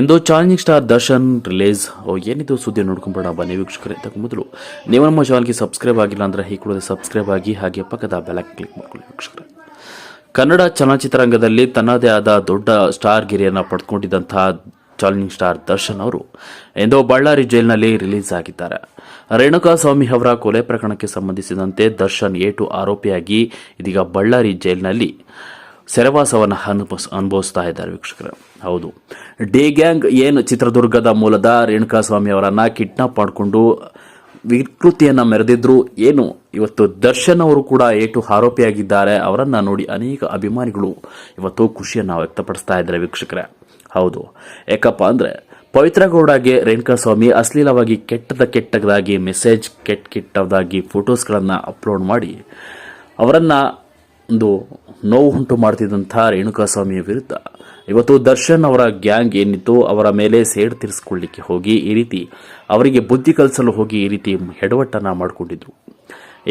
ಇಂದು challenging star Darshan release ಏನಿದು ಸುದ್ದಿ ನೋಡ್ಕೊಂಬೋಣ ಬನ್ನಿ ವೀಕ್ಷಕರೇ. ತಕ್ಕ ಮೊದಲು ನೀವು ನಮ್ಮ ಚಾನಲ್ಗೆ ಸಬ್ಸ್ಕ್ರೈಬ್ ಆಗಿಲ್ಲ ಅಂದರೆ ಈ ಕೂಡ ಸಬ್ಸ್ಕ್ರೈಬ್ ಆಗಿ ಹಾಗೆ ಪಕ್ಕದ ಬೆಲಕ್ ಕ್ಲಿಕ್ ಮಾಡ್ಕೊಳ್ಳಿ ವೀಕ್ಷಕರೇ. ಕನ್ನಡ ಚಲನಚಿತ್ರರಂಗದಲ್ಲಿ ತನ್ನದೇ ಆದ ದೊಡ್ಡ ಸ್ಟಾರ್ ಗಿರಿಯನ್ನು ಪಡೆದುಕೊಂಡಿದ್ದಂತಹ ಚಾಲೆಂಜಿಂಗ್ ಸ್ಟಾರ್ ದರ್ಶನ್ ಅವರು ಇಂದು ಬಳ್ಳಾರಿ ಜೈಲಿನಲ್ಲಿ ರಿಲೀಸ್ ಆಗಿದ್ದಾರೆ. ರೇಣುಕಾ ಸ್ವಾಮಿ ಅವರ ಕೊಲೆ ಪ್ರಕರಣಕ್ಕೆ ಸಂಬಂಧಿಸಿದಂತೆ ದರ್ಶನ್ ಏಟು ಆರೋಪಿಯಾಗಿ ಇದೀಗ ಬಳ್ಳಾರಿ ಜೈಲಿನಲ್ಲಿ. ಸೆರೆವಾಸವನ್ನು ಅನುಭವಿಸ್ ಅನುಭವಿಸ್ತಾ ಇದ್ದಾರೆ ವೀಕ್ಷಕರ. ಹೌದು. ಡೇ ಗ್ಯಾಂಗ್ ಏನು ಚಿತ್ರದುರ್ಗದ ಮೂಲದ ರೇಣುಕಾಸ್ವಾಮಿ ಅವರನ್ನು ಕಿಡ್ನಾಪ್ ಮಾಡಿಕೊಂಡು ವಿಕೃತಿಯನ್ನು ಮೆರೆದಿದ್ರು ಏನು? ಇವತ್ತು ದರ್ಶನ್ ಅವರು ಕೂಡ ಏಟು ಆರೋಪಿಯಾಗಿದ್ದಾರೆ. ಅವರನ್ನು ನೋಡಿ ಅನೇಕ ಅಭಿಮಾನಿಗಳು ಇವತ್ತು ಖುಷಿಯನ್ನು ವ್ಯಕ್ತಪಡಿಸ್ತಾ ಇದ್ದಾರೆ ವೀಕ್ಷಕರೇ. ಹೌದು. ಯಾಕಪ್ಪ ಅಂದರೆ ಪವಿತ್ರ ರೇಣುಕಾ ಸ್ವಾಮಿ ಅಶ್ಲೀಲವಾಗಿ ಕೆಟ್ಟದ ಕೆಟ್ಟದಾಗಿ ಮೆಸೇಜ್, ಕೆಟ್ಟ ಕೆಟ್ಟದಾಗಿ ಫೋಟೋಸ್ಗಳನ್ನು ಅಪ್ಲೋಡ್ ಮಾಡಿ ಅವರನ್ನ ಒಂದು ನೋವು ಉಂಟು ಮಾಡ್ತಿದ್ದಂಥ ರೇಣುಕಾಸ್ವಾಮಿಯ ವಿರುದ್ಧ. ಇವತ್ತು ದರ್ಶನ್ ಅವರ ಗ್ಯಾಂಗ್ ಏನಿತ್ತು ಅವರ ಮೇಲೆ ಸೇಡ್ ತೀರಿಸ್ಕೊಳ್ಳಿಕ್ಕೆ ಹೋಗಿ ಈ ರೀತಿ ಅವರಿಗೆ ಬುದ್ಧಿ ಕಲಿಸಲು ಹೋಗಿ ಈ ರೀತಿ ಹೆಡವಟ್ಟನ್ನ ಮಾಡಿಕೊಂಡಿದ್ರು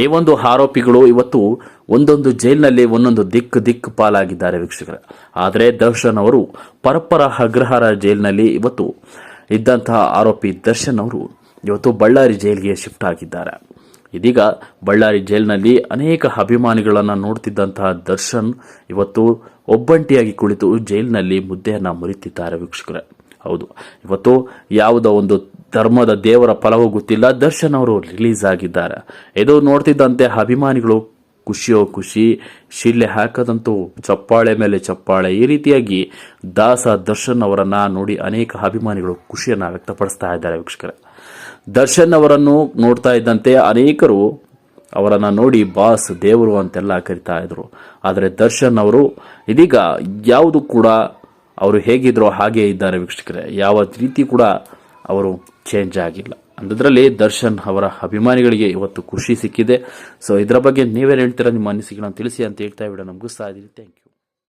ಈ ಒಂದು ಆರೋಪಿಗಳು ಇವತ್ತು ಒಂದೊಂದು ಜೈಲಿನಲ್ಲಿ ಒಂದೊಂದು ದಿಕ್ಕು ದಿಕ್ಕು ಪಾಲಾಗಿದ್ದಾರೆ ವೀಕ್ಷಕರ. ಆದರೆ ದರ್ಶನ್ ಅವರು ಪರಪ್ಪರ ಅಗ್ರಹಾರ ಜೈಲಿನಲ್ಲಿ ಇವತ್ತು ಇದ್ದಂತಹ ಆರೋಪಿ ದರ್ಶನ್ ಅವರು ಇವತ್ತು ಬಳ್ಳಾರಿ ಜೈಲಿಗೆ ಶಿಫ್ಟ್ ಆಗಿದ್ದಾರೆ. ಇದೀಗ ಬಳ್ಳಾರಿ ಜೈಲಿನಲ್ಲಿ ಅನೇಕ ಅಭಿಮಾನಿಗಳನ್ನು ನೋಡ್ತಿದ್ದಂತಹ ದರ್ಶನ್ ಇವತ್ತು ಒಬ್ಬಂಟಿಯಾಗಿ ಕುಳಿತು ಜೈಲಿನಲ್ಲಿ ಮುದ್ದೆಯನ್ನು ಮುರಿತಿದ್ದಾರೆ ವೀಕ್ಷಕರೇ. ಹೌದು, ಇವತ್ತು ಯಾವುದೋ ಒಂದು ಧರ್ಮದ ದೇವರ ಫಲವೂ ಗೊತ್ತಿಲ್ಲ, ದರ್ಶನ್ ಅವರು ರಿಲೀಸ್ ಆಗಿದ್ದಾರೆ. ಇದು ನೋಡ್ತಿದ್ದಂತೆ ಅಭಿಮಾನಿಗಳು ಖುಷಿಯೋ ಖುಷಿ ಶಿಲೆ ಹಾಕದಂತೂ ಚಪ್ಪಾಳೆ ಮೇಲೆ ಚಪ್ಪಾಳೆ. ಈ ರೀತಿಯಾಗಿ ದಾಸ ದರ್ಶನ್ ಅವರನ್ನು ನೋಡಿ ಅನೇಕ ಅಭಿಮಾನಿಗಳು ಖುಷಿಯನ್ನು ವ್ಯಕ್ತಪಡಿಸ್ತಾ ಇದ್ದಾರೆ ವೀಕ್ಷಕರೇ. ದರ್ಶನ್ ಅವರನ್ನು ನೋಡ್ತಾ ಇದ್ದಂತೆ ಅನೇಕರು ಅವರನ್ನು ನೋಡಿ ಬಾಸ್, ದೇವರು ಅಂತೆಲ್ಲ ಕರಿತಾ ಇದ್ರು. ಆದರೆ ದರ್ಶನ್ ಅವರು ಇದೀಗ ಯಾವುದು ಕೂಡ ಅವರು ಹೇಗಿದ್ರೋ ಹಾಗೆ ಇದ್ದಾರೆ ವೀಕ್ಷಕರೇ. ಯಾವ ರೀತಿ ಕೂಡ ಅವರು ಚೇಂಜ್ ಆಗಿಲ್ಲ. ಅಂಥದ್ರಲ್ಲಿ ದರ್ಶನ್ ಅವರ ಅಭಿಮಾನಿಗಳಿಗೆ ಇವತ್ತು ಖುಷಿ ಸಿಕ್ಕಿದೆ. ಸೊ ಇದರ ಬಗ್ಗೆ ನೀವೇನು ಹೇಳ್ತೀರಾ? ನಿಮ್ಮ ಅನಿಸಿಕೆಗಳನ್ನು ತಿಳಿಸಿ ಅಂತ ಹೇಳ್ತಾ ವಿಡಿಯೋ ನಮಗೂ ಇದ್ದೀನಿ. Thank you